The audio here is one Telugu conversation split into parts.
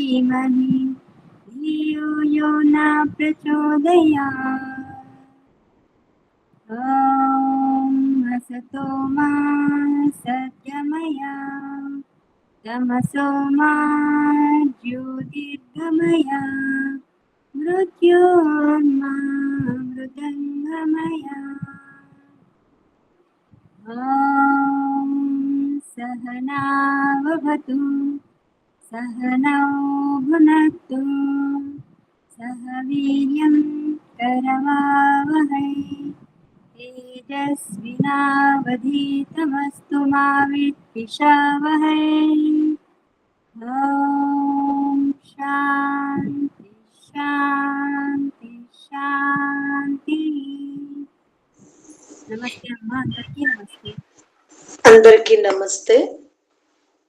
धीमहि धियो यो न प्रचोदयात् ॐ असतो मा सत्यमया। तमसो मा ज्योतिर्गमया। मृत्योर्मा मृदङ्गमया। ॐ सहनावतु सहनौ भुनक्तु सह वीर्यं करवावहै तेजस्विनावधीतमस्तु मा विद्विषावहै ॐ शान्ति शान्ति शान्तिः నమస్తే అమ్మా అందరికీ నమస్తే అందరికీ నమస్తే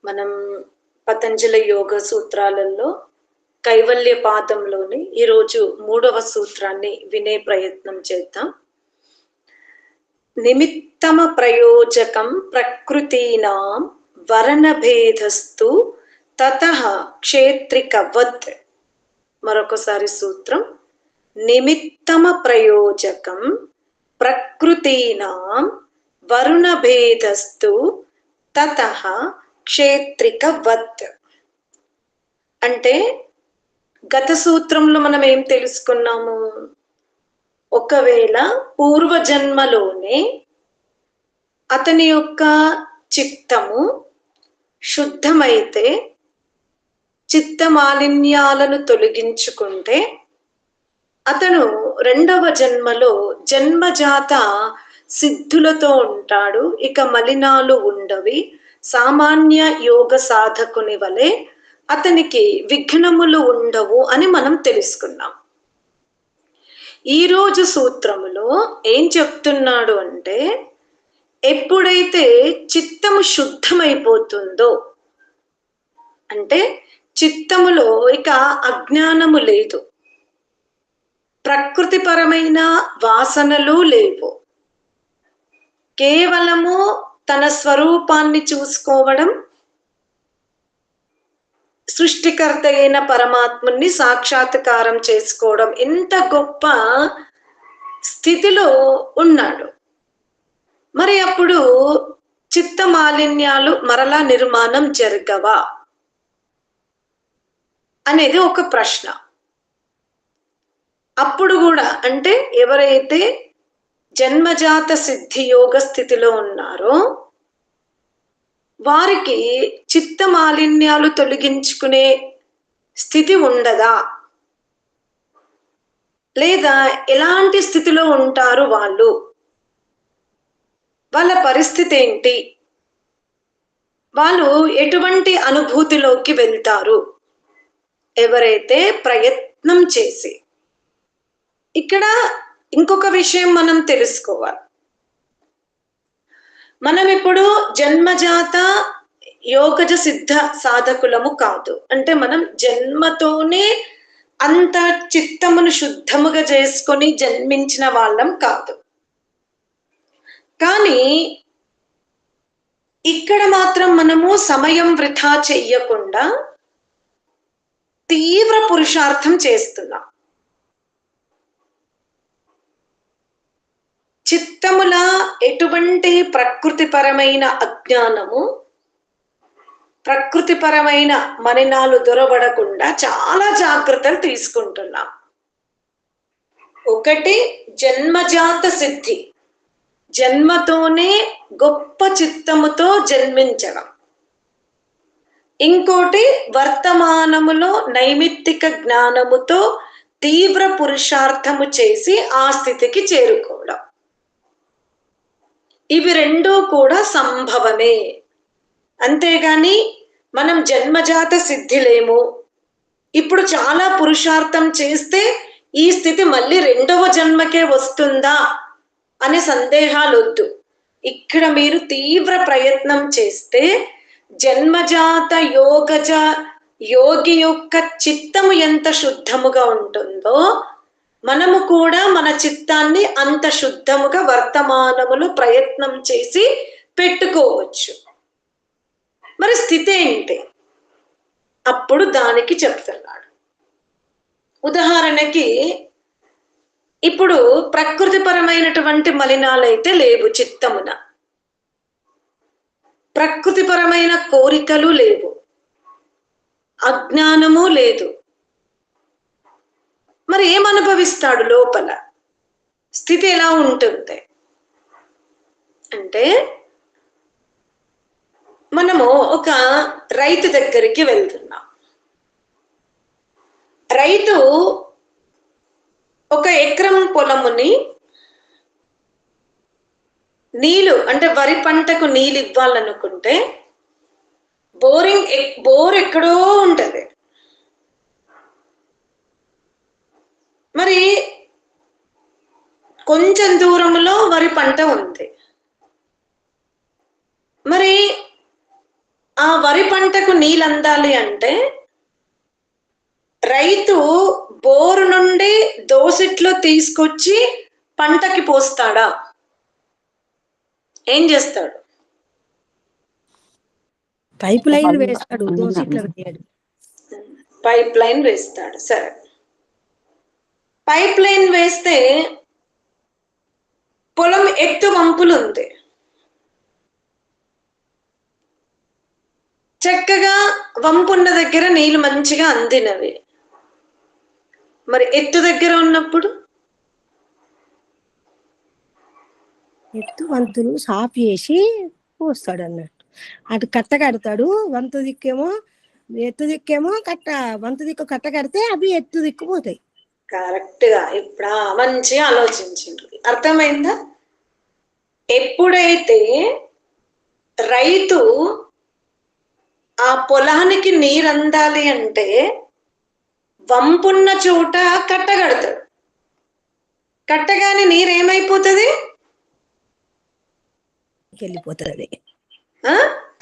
మనం పతంజలి యోగ సూత్రాలలో కైవల్య పాదంలోని ఈరోజు మూడవ సూత్రాన్ని వినే ప్రయత్నం చేద్దాం. నిమిత్తమ ప్రయోజకం ప్రకృతీనాం వరణభేదస్తు తత క్షేత్రికవత్. మరొకసారి సూత్రం. నిమిత్తమ ప్రయోజకం ప్రకృతీనాం వరుణభేదస్తు తత క్షేత్రికవత్. అంటే గత సూత్రంలో మనం ఏం తెలుసుకున్నాము? ఒకవేళ పూర్వజన్మలోనే అతని యొక్క చిత్తము శుద్ధమైతే చిత్త మాలిన్యాలను తొలగించుకుంటే అతను రెండవ జన్మలో జన్మజాత సిద్ధులతో ఉంటాడు. ఇక మలినాలు ఉండవి. సామాన్య యోగ సాధకుని వలె అతనికి విఘ్నములు ఉండవు అని మనం తెలుసుకున్నాం. ఈ రోజు సూత్రములో ఏం చెప్తున్నాడు అంటే ఎప్పుడైతే చిత్తము శుద్ధమైపోతుందో అంటే చిత్తములో ఇక అజ్ఞానము లేదు. ప్రకృతిపరమైన వాసనలు లేవు. కేవలము తన స్వరూపాన్ని చూసుకోవడం సృష్టికర్త అయిన పరమాత్ముని సాక్షాత్కారం చేసుకోవడం ఎంత గొప్ప స్థితిలో ఉన్నాడు. మరి అప్పుడు చిత్త మాలిన్యాలు మరలా నిర్మాణం జరగవా? అనేది ఒక ప్రశ్న. అప్పుడు కూడా అంటే ఎవరైతే జన్మజాత సిద్ధి యోగ స్థితిలో ఉన్నారో వారికి చిత్త మాలిన్యాలు తొలగించుకునే స్థితి ఉండదా? లేదా ఎలాంటి స్థితిలో ఉంటారు వాళ్ళు? వాళ్ళ పరిస్థితి ఏంటి? వాళ్ళు ఎటువంటి అనుభూతిలోకి వెళ్తారు? ఎవరైతే ప్రయత్నం చేసి ఇక్కడ ఇంకొక విషయం మనం తెలుసుకోవాలి. మనం ఇప్పుడు జన్మజాత యోగజ సిద్ధ సాధకులము కాదు. అంటే మనం జన్మతోనే అంత చిత్తమును శుద్ధముగా చేసుకొని జన్మించిన వాళ్ళం కాదు. కానీ ఇక్కడ మాత్రం మనము సమయం వృధా చెయ్యకుండా తీవ్ర పురుషార్థం చేస్తున్నాం. చిత్తముల ఎటువంటి ప్రకృతిపరమైన అజ్ఞానము ప్రకృతిపరమైన మలినాలు దొరబడకుండా చాలా జాగ్రత్తలు తీసుకుంటున్నాం. ఒకటి జన్మజాత సిద్ధి. జన్మతోనే గొప్ప చిత్తముతో జన్మించడం. ఇంకోటి వర్తమానములో నైమిత్తిక జ్ఞానముతో తీవ్ర పురుషార్థము చేసి ఆ స్థితికి చేరుకోవడం. ఇవి రెండూ కూడా సంభవమే. అంతేగాని మనం జన్మజాత సిద్ధిలేము. ఇప్పుడు చాలా పురుషార్థం చేస్తే ఈ స్థితి మళ్ళీ రెండవ జన్మకే వస్తుందా అనే సందేహాలు వద్దు ఇక్కడ మీరు తీవ్ర ప్రయత్నం చేస్తే జన్మజాత యోగజ యోగి యొక్క చిత్తము ఎంత శుద్ధముగా ఉంటుందో మనము కూడా మన చిత్తాన్ని అంత శుద్ధముగా వర్తమానములు ప్రయత్నం చేసి పెట్టుకోవచ్చు. మరి స్థితి ఏంటి? అప్పుడు దానికి చెప్తున్నాడు. ఉదాహరణకి ఇప్పుడు ప్రకృతిపరమైనటువంటి మలినాలైతే లేవు చిత్తమున. ప్రకృతిపరమైన కోరికలు లేవు. అజ్ఞానము లేదు. మరి ఏం అనుభవిస్తాడు లోపల? స్థితి ఎలా ఉంటుంది? అంటే మనము ఒక రైతు దగ్గరికి వెళ్తున్నాం. రైతు ఒక ఎకరం పొలముని నీళ్ళు అంటే వరి పంటకు నీళ్ళు ఇవ్వాలనుకుంటే బోరింగ్ బోర్ ఎక్కడో ఉంటుంది. మరి కొంచెం దూరంలో వరి పంట ఉంది. మరి ఆ వరి పంటకు నీళ్ళు అందాలి అంటే రైతు బోరు నుండి దోసిట్లో తీసుకొచ్చి పంటకి పోస్తాడా? ఏం చేస్తాడు? పైప్ లైన్ వేస్తాడు పైప్ లైన్ వేస్తాడు సరే. పైప్ లైన్ వేస్తే పొలం ఎత్తు వంపులు ఉంది చక్కగా వంపున్న దగ్గర నీళ్ళు మంచిగా అందినవి. మరి ఎత్తు దగ్గర ఉన్నప్పుడు? ఎత్తు వంతులు సాఫ్ చేసి పోస్తాడు అన్నట్టు. అటు కట్ట కడతాడు వంతు దిక్కేమో ఎత్తు దిక్కేమో కట్ట వంతు దిక్కు కట్ట కడితే అవి ఎత్తు దిక్కు పోతాయి. కరెక్ట్గా ఇప్పుడు మంచిగా ఆలోచించిండ్రు. అర్థమైందా? ఎప్పుడైతే రైతు ఆ పొలానికి నీరు అందాలి అంటే వంపున్న చోట కట్టగడతాడు. కట్టగానే నీరు ఏమైపోతుంది వెళ్ళిపోతుంది?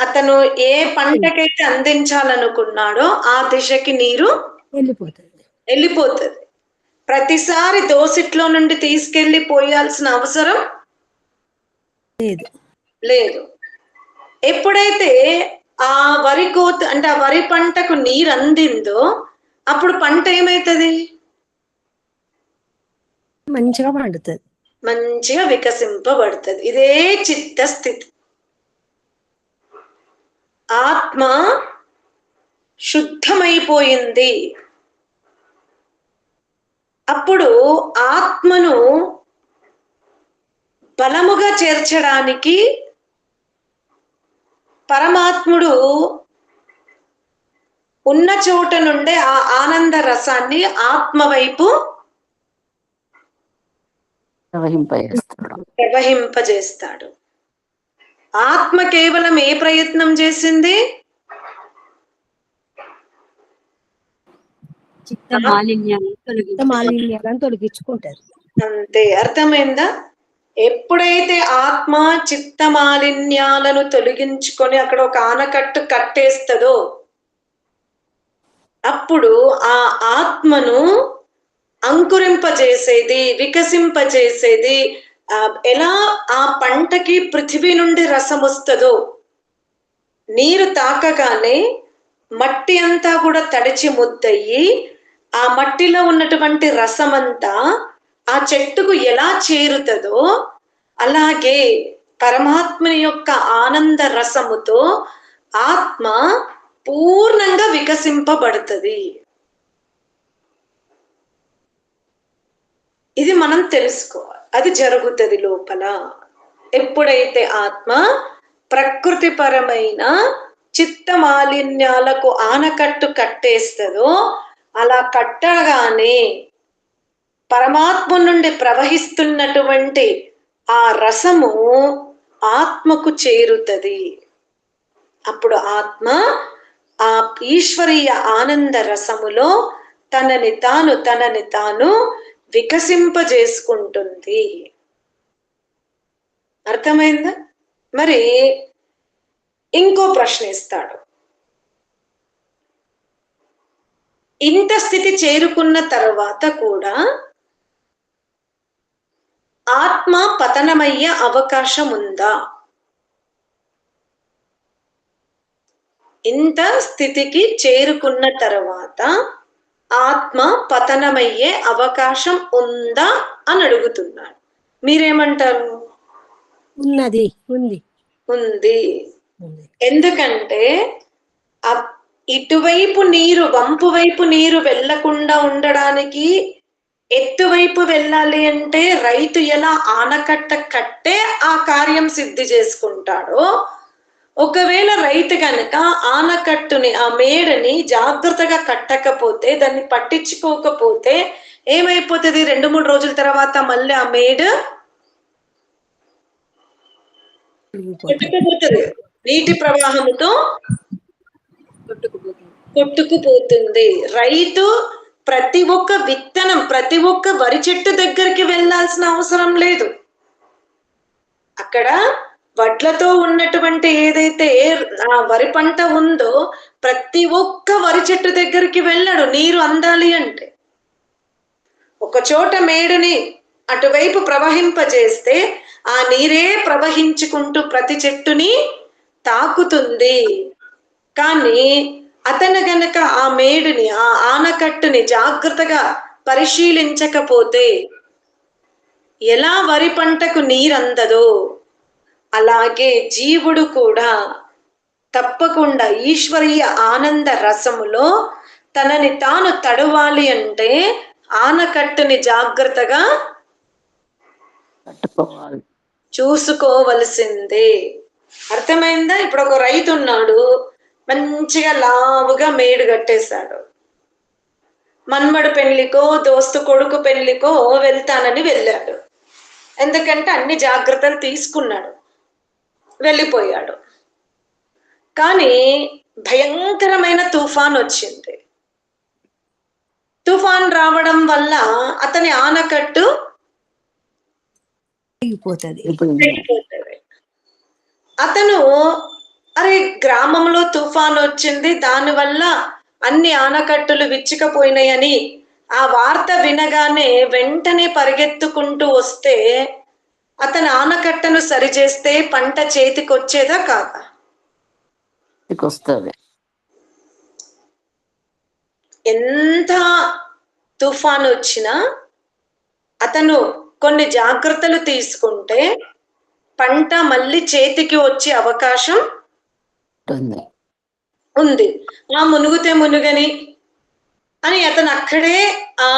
అతను ఏ పంటకైతే అందించాలనుకున్నాడో ఆ దిశకి నీరు వెళ్ళిపోతుంది. వెళ్ళిపోతుంది. ప్రతిసారి దోసిట్లో నుండి తీసుకెళ్ళి పోయాల్సిన అవసరం లేదు. లేదు. ఎప్పుడైతే ఆ వరి కోత అంటే ఆ వరి పంటకు నీరు అందిందో అప్పుడు పంట ఏమవుతుంది మంచిగా పండుతుంది. మంచిగా వికసింపబడుతుంది. ఇదే చిత్తస్థితి. ఆత్మ శుద్ధమైపోయింది. అప్పుడు ఆత్మను బలముగా చేర్చడానికి పరమాత్ముడు ఉన్న చోట నుండే ఆ ఆనంద రసాన్ని ఆత్మ వైపు ప్రవహింపజేస్తాడు. ఆత్మ కేవలం ఏ ప్రయత్నం చేసింది? చిత్త మాలిన్యాలను తొలగించుకుంటారు. అంతే. అర్థమైందా? ఎప్పుడైతే ఆత్మ చిత్త మాలిన్యాలను తొలగించుకొని అక్కడ ఒక ఆనకట్టు కట్టేస్తుందో అప్పుడు ఆ ఆత్మను అంకురింపజేసేది వికసింపజేసేది ఆ, ఎలా ఆ పంటకి పృథివీ నుండి రసం వస్తుందో నీరు తాకగానే మట్టి అంతా కూడా తడిచి ముద్దయ్యి ఆ మట్టిలో ఉన్నటువంటి రసమంతా ఆ చెట్టుకు ఎలా చేరుతుందో అలాగే పరమాత్మని యొక్క ఆనంద రసముతో ఆత్మ పూర్ణంగా వికసింపబడుతుంది. ఇది మనం తెలుసుకోవాలి. అది జరుగుతుంది లోపల. ఎప్పుడైతే ఆత్మ ప్రకృతిపరమైన చిత్త మాలిన్యాలకు ఆనకట్టు కట్టేస్తుందో అలా కట్టగానే పరమాత్మ నుండి ప్రవహిస్తున్నటువంటి ఆ రసము ఆత్మకు చేరుతుంది. అప్పుడు ఆత్మ ఆ ఈశ్వరీయ ఆనంద రసములో తనని తాను తనని తాను వికసింపజేసుకుంటుంది. అర్థమైందా? మరి ఇంకో ప్రశ్న ఇస్తాడు ఇంత స్థితి చేరుకున్న తర్వాత కూడా ఆత్మ పతనమయ్యే అవకాశం ఉందా ఇంత స్థితికి చేరుకున్న తర్వాత ఆత్మ పతనమయ్యే అవకాశం ఉందా అని అడుగుతున్నాడు. మీరేమంటారు? ఉన్నది ఉంది. ఉంది. ఎందుకంటే ఇటువైపు నీరు వంపు వైపు నీరు వెళ్ళకుండా ఉండడానికి ఎత్తువైపు వెళ్ళాలి అంటే రైతు ఎలా ఆనకట్ట కట్టే ఆ కార్యం సిద్ధి చేసుకుంటాడో ఒకవేళ రైతు కనుక ఆనకట్టుని ఆ మేడని జాగ్రత్తగా కట్టకపోతే దాన్ని పట్టించుకోకపోతే ఏమైపోతుంది? రెండు మూడు రోజుల తర్వాత మళ్ళీ ఆ మేడు కొట్టుకుపోతుంది నీటి ప్రవాహంతో కొట్టుకుపోతుంది. రైతు ప్రతి ఒక్క విత్తనం ప్రతి ఒక్క వరి చెట్టు దగ్గరికి వెళ్ళాల్సిన అవసరం లేదు. అక్కడ వడ్లతో ఉన్నటువంటి ఏదైతే ఆ వరి పంట ఉందో ప్రతి ఒక్క వరి చెట్టు దగ్గరికి వెళ్ళాడు. నీరు అందాలి అంటే. ఒక చోట మేడుని అటువైపు ప్రవహింపజేస్తే ఆ నీరే ప్రవహించుకుంటూ ప్రతి చెట్టుని తాకుతుంది. కానీ అతను గనక ఆ మేడుని ఆ ఆనకట్టుని జాగ్రత్తగా పరిశీలించకపోతే ఎలా వరి పంటకు నీరందదో అలాగే జీవుడు కూడా తప్పకుండా ఈశ్వరీయ ఆనంద రసములో తనని తాను తడవాలి అంటే ఆనకట్టుని జాగ్రత్తగా చూసుకోవలసిందే. అర్థమైందా? ఇప్పుడు ఒక రైతు ఉన్నాడు. మంచిగా లావుగా మేడు కట్టేశాడు. మన్మడు పెళ్ళికో దోస్తు కొడుకు పెళ్ళికో వెళ్తానని వెళ్ళాడు. ఎందుకంటే అన్ని జాగ్రత్తలు తీసుకున్నాడు. వెళ్ళిపోయాడు. కానీ భయంకరమైన తుఫాన్ వచ్చింది. తుఫాన్ రావడం వల్ల అతని ఆనకట్టు అతను అరే గ్రామంలో తుఫాన్ వచ్చింది దానివల్ల అన్ని ఆనకట్టులు విచ్చుకపోయినాయని ఆ వార్త వినగానే వెంటనే పరిగెత్తుకుంటూ వస్తే అతను ఆనకట్టను సరిచేస్తే పంట చేతికి వచ్చేదా కాదా వస్తుంది ఎంత తుఫాన్ వచ్చినా అతను కొన్ని జాగ్రత్తలు తీసుకుంటే పంట మళ్ళీ చేతికి వచ్చే అవకాశం ఉంటుంది ఉంది. ఆ మునుగుతే మునుగని అని అతను అక్కడే ఆ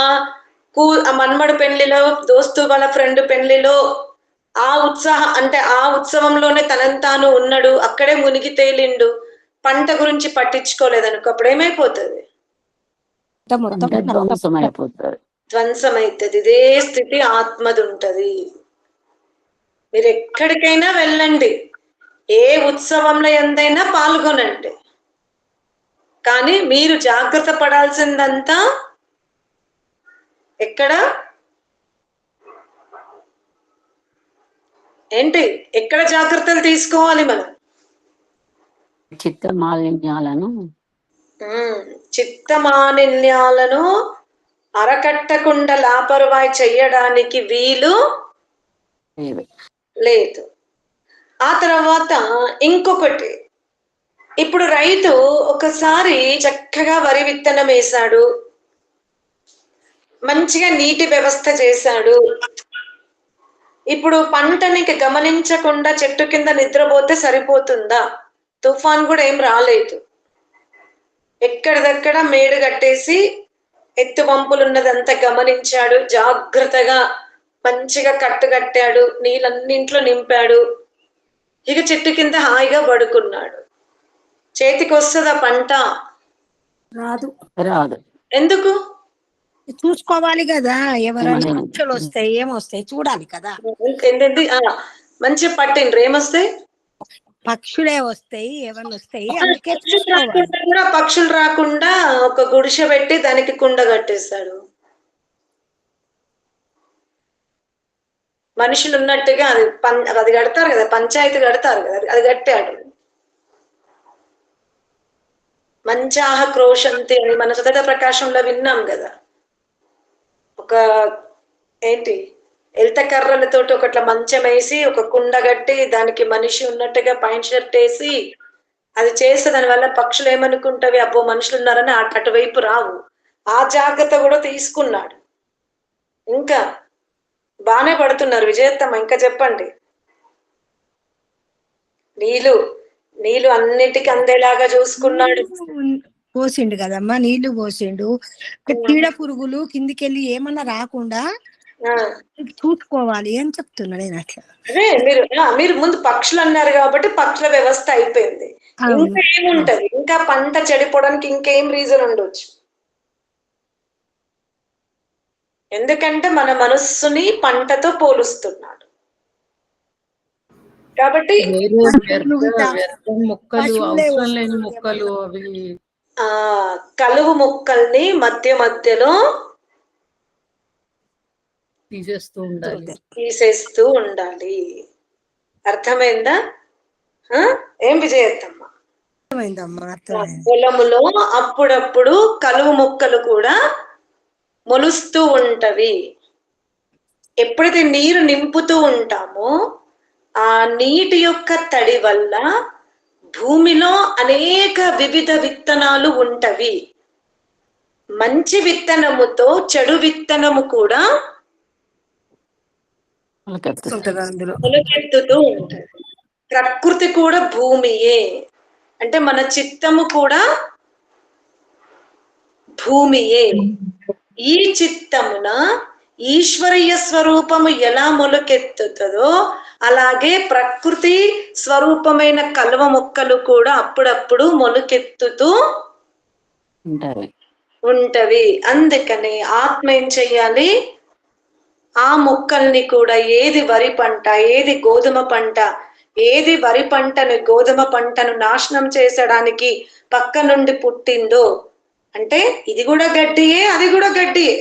కూ ఆ మన్మడు పెళ్ళిలో దోస్తు వాళ్ళ ఫ్రెండ్ పెళ్ళిలో ఆ ఉత్సాహ అంటే ఆ ఉత్సవంలోనే తనంతాను ఉన్నాడు. అక్కడే మునిగి తేలిండు. పంట గురించి పట్టించుకోలేదనుకో అప్పుడు ఏమైపోతుంది? అంతా మొత్తం పంట ధ్వంసం అయిపోతుంది ధ్వంసం అవుతుంది ఇదే స్థితి ఆత్మది ఉంటది. మీరు ఎక్కడికైనా వెళ్ళండి. ఏ ఉత్సవంలో ఎంతైనా పాల్గొనండి. కానీ మీరు జాగ్రత్త పడాల్సిందంతా ఎక్కడ? ఏంటి? ఎక్కడ జాగ్రత్తలు తీసుకోవాలి మనం? చిత్త మాలిన్యాలను ఉమ్, చిత్తమాలిన్యాలను అరకట్టకుండా లాపరవాయి చెయ్యడానికి వీలు. లేదు. ఆ తర్వాత ఇంకొకటి. ఇప్పుడు రైతు ఒకసారి చక్కగా వరి విత్తనం వేశాడు మంచిగా నీటి వ్యవస్థ చేశాడు. ఇప్పుడు పంటని గమనించకుండా చెట్టు కింద నిద్రపోతే సరిపోతుందా? తుఫాన్ కూడా ఏం రాలేదు. ఎక్కడిదక్కడ మేడు కట్టేసి ఎత్తు వంపులు ఉన్నదంతా గమనించాడు. జాగ్రత్తగా మంచిగా కట్టు కట్టాడు. నీళ్ళన్నింట్లో నింపాడు. ఇక చెట్టు కింద హాయిగా పడుకున్నాడు. చేతికి వస్తుందా పంట? రాదు. రాదు. ఎందుకు? చూసుకోవాలి కదా ఎవరైనా. పక్షులు వస్తాయి ఏమొస్తాయి చూడాలి కదా. ఏంటంటే ఆ, మంచిగా పట్టిండ్రు. ఏమొస్తాయి? పక్షులే వస్తాయి ఏమన్నా వస్తాయి అందుకే పక్షులు రాకుండా ఒక గుడిసె పెట్టి దానికి కుండ కట్టేశాడు. మనుషులు ఉన్నట్టుగా అది పం అది కడతారు కదా పంచాయతీ కడతారు కదా అది కట్టాడు మంచాహ క్రోషంతి అని మన సతత ప్రకాశంలో విన్నాం కదా. ఒక ఏంటి ఎల్త కర్రలతోటి ఒకట్ల మంచం వేసి ఒక కుండ కట్టి దానికి మనిషి ఉన్నట్టుగా పైన షర్ట్ వేసి అది చేస్తే దానివల్ల పక్షులు ఏమనుకుంటవి? అబ్బో మనుషులు ఉన్నారని అటు- అటువైపు రావు. ఆ జాగ్రత్త కూడా తీసుకున్నాడు. ఇంకా బానే పడుతున్నారు. విజయత్తమ్మ ఇంకా చెప్పండి. నీళ్ళు నీళ్ళు అన్నిటికీ అందేలాగా చూసుకున్నాడు. పోసిండు కదమ్మా నీళ్ళు పోసిండు. ఇక చీడ పురుగులు కిందికెళ్ళి ఏమన్నా రాకుండా చూసుకోవాలి అని చెప్తున్నా నేను అట్లా. అదే మీరు మీరు ముందు పక్షులు అన్నారు కాబట్టి పక్షుల వ్యవస్థ అయిపోయింది. ఇంకా ఏముంటది? ఇంకా పంట చెడిపోవడానికి ఇంకేం రీజన్ ఉండొచ్చు? ఎందుకంటే మన మనస్సుని పంటతో పోలుస్తున్నాడు. కాబట్టి మొక్కలు అవి. ఆ కలువు మొక్కల్ని మధ్య మధ్యలో తీసేస్తూ ఉండాలి. తీసేస్తూ ఉండాలి. అర్థమైందా? ఆ? ఏం విజయత్తమ్మ? పొలములో అప్పుడప్పుడు కలువు మొక్కలు కూడా మొలుస్తూ ఉంటవి. ఎప్పుడైతే నీరు నింపుతూ ఉంటామో ఆ నీటి యొక్క తడి వల్ల భూమిలో అనేక వివిధ విత్తనాలు ఉంటవి. మంచి విత్తనముతో చెడు విత్తనము కూడా మొలకెత్తుతూ ఉంటది. ప్రకృతి కూడా భూమియే. అంటే మన చిత్తము కూడా భూమియే. ఈ చిత్తమున ఈశ్వరీయ స్వరూపము ఎలా మొలకెత్తుతుందో అలాగే ప్రకృతి స్వరూపమైన కలువ మొక్కలు కూడా అప్పుడప్పుడు మొలకెత్తుతూ ఉంటవి. అందుకని ఆత్మ ఏం చెయ్యాలి? ఆ మొక్కల్ని కూడా ఏది వరి పంట ఏది గోధుమ పంట ఏది వరి పంటను గోధుమ పంటను నాశనం చేసడానికి పక్క నుండి పుట్టిందో అంటే ఇది కూడా గడ్డియే అది కూడా గడ్డియే.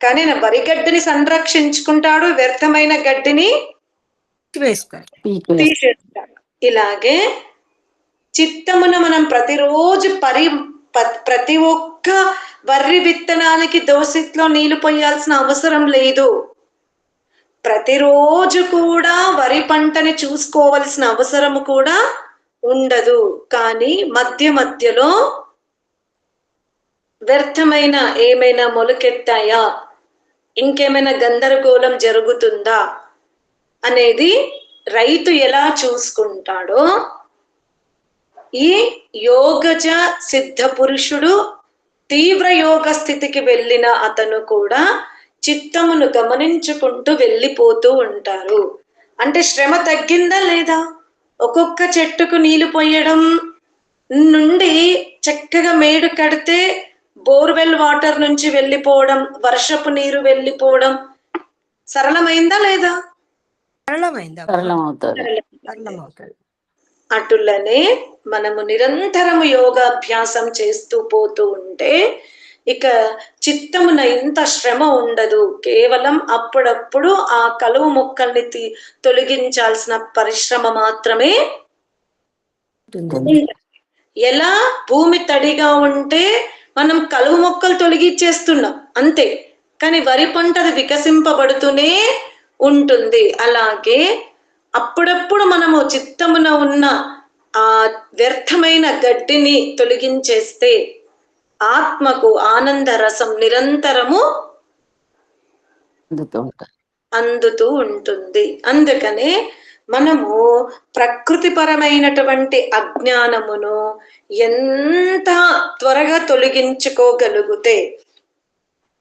కానీ నా వరి గడ్డిని సంరక్షించుకుంటాడు వ్యర్థమైన గడ్డిని తీసేస్తాడు. ఇలాగే చిత్తమును మనం ప్రతిరోజు పరి ప్రతి ఒక్క వర్రి విత్తనానికి దోసిట్లో నీళ్ళు పోయాల్సిన అవసరం లేదు. ప్రతిరోజు కూడా వరి పంటని చూసుకోవలసిన అవసరం కూడా ఉండదు. కానీ మధ్య మధ్యలో వ్యర్థమైన ఏమైనా మొలకెత్తాయా? ఇంకేమైనా గందరగోళం జరుగుతుందా? అనేది రైతు ఎలా చూసుకుంటాడో ఈ యోగజ సిద్ధ పురుషుడు తీవ్ర యోగ స్థితికి వెళ్ళిన అతను కూడా చిత్తమును గమనించుకుంటూ వెళ్ళిపోతూ ఉంటారు. అంటే శ్రమ తగ్గిందా లేదా? ఒక్కొక్క చెట్టుకు నీళ్ళు పోయడం నుండి చక్కగా మేడు కడితే బోర్వెల్ వాటర్ నుంచి వెళ్ళిపోవడం వర్షపు నీరు వెళ్ళిపోవడం సరళమైందా లేదా? సరళమవుతుంది. అటులనే మనము నిరంతరము యోగాభ్యాసం చేస్తూ పోతూ ఉంటే ఇక చిత్తమున ఇంత శ్రమ ఉండదు. కేవలం అప్పుడప్పుడు ఆ కలువు మొక్కల్ని తొలగించాల్సిన పరిశ్రమ మాత్రమే ఉంటుంది. ఎలా? భూమి తడిగా ఉంటే మనం కలువు మొక్కలు తొలగించేస్తున్నాం అంతే. కానీ వరి పంట అది వికసింపబడుతూనే ఉంటుంది. అలాగే అప్పుడప్పుడు మనము చిత్తమున ఉన్న ఆ వ్యర్థమైన గడ్డిని తొలగించేస్తే ఆత్మకు ఆనంద రసం నిరంతరము అందుతూ ఉంటుంది. అందుకనే మనము ప్రకృతిపరమైనటువంటి అజ్ఞానమును ఎంత త్వరగా తొలగించుకోగలిగితే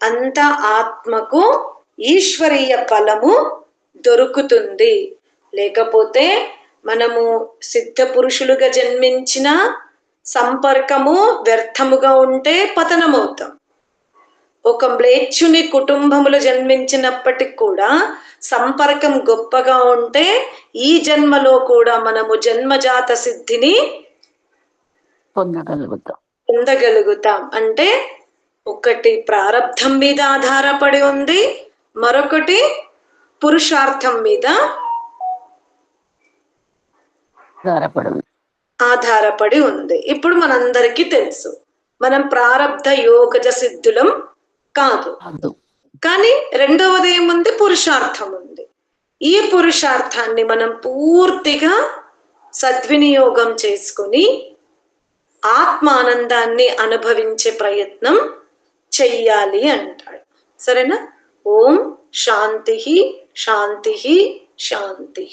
అంత ఆత్మకు ఈశ్వరీయ ఫలము దొరుకుతుంది. లేకపోతే మనము సిద్ధ పురుషులుగా జన్మించిన సంపర్కము వ్యర్థముగా ఉంటే పతనమవుతాం. ఒక మ్లేచ్చుని కుటుంబములు జన్మించినప్పటికి కూడా సంపర్కం గొప్పగా ఉంటే ఈ జన్మలో కూడా మనము జన్మజాత సిద్ధిని పొందగలుగుతాం. పొందగలుగుతాం. అంటే ఒకటి ప్రారంధం మీద ఆధారపడి ఉంది మరొకటి పురుషార్థం మీద ఆధారపడి ఉంది. ఆధారపడి ఉంది. ఇప్పుడు మనందరికీ తెలుసు మనం ప్రారబ్ధ యోగజ సిద్ధులం కాదు. కానీ రెండవది ఏముంది? పురుషార్థం ఉంది ఈ పురుషార్థాన్ని మనం పూర్తిగా సద్వినియోగం చేసుకుని ఆత్మానందాన్ని అనుభవించే ప్రయత్నం చెయ్యాలి అంటాడు. సరేనా? ఓం శాంతి శాంతి శాంతి.